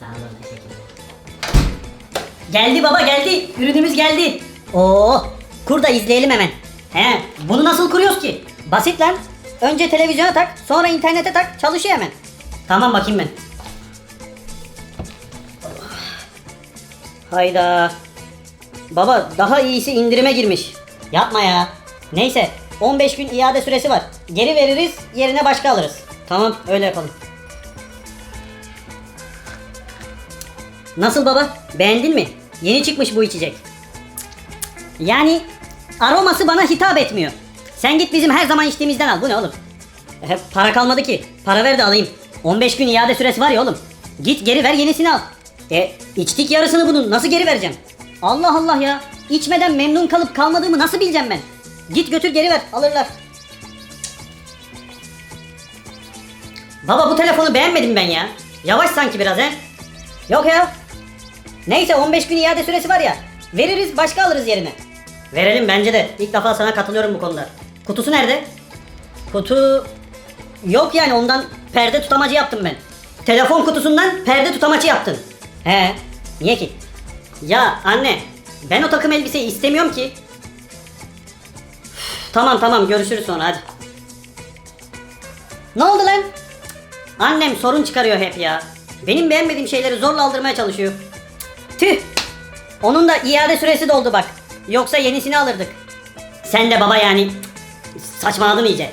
Sağ olun teşekkürler. Geldi baba geldi. Ürünümüz geldi. Oo, kur da izleyelim hemen. He, bunu nasıl kuruyoruz ki? Basit lan. Önce televizyona tak, sonra internete tak, çalışıyor hemen. Tamam bakayım ben. Hayda. Baba daha iyisi indirime girmiş. Yapma ya. Neyse 15 gün iade süresi var. Geri veririz yerine başka alırız. Tamam öyle yapalım. Nasıl baba? Beğendin mi? Yeni çıkmış bu içecek. Yani aroması bana hitap etmiyor. Sen git bizim her zaman içtiğimizden al. Bu ne oğlum? E, para kalmadı ki. Para ver de alayım. 15 gün iade süresi var ya oğlum. Git geri ver yenisini al. E içtik yarısını bunun. Nasıl geri vereceğim? Allah Allah ya. İçmeden memnun kalıp kalmadığımı nasıl bileceğim ben? Git götür geri ver. Alırlar. Baba bu telefonu beğenmedim ben ya. Yavaş sanki biraz he. Yok ya. Neyse 15 gün iade süresi var ya. Veririz başka alırız yerine. Verelim bence de. İlk defa sana katılıyorum bu konuda. Kutusu nerede? Kutu yok yani ondan perde tutamacı yaptım ben. Telefon kutusundan perde tutamacı yaptın. He. Niye ki? Ya anne ben o takım elbiseyi istemiyorum ki. Üf, Tamam tamam görüşürüz sonra hadi. Ne oldu lan? Annem sorun çıkarıyor hep ya. Benim beğenmediğim şeyleri zorla aldırmaya çalışıyor. Tüh! Onun da iade süresi doldu bak. Yoksa yenisini alırdık. Sen de baba yani saçmaladın iyice.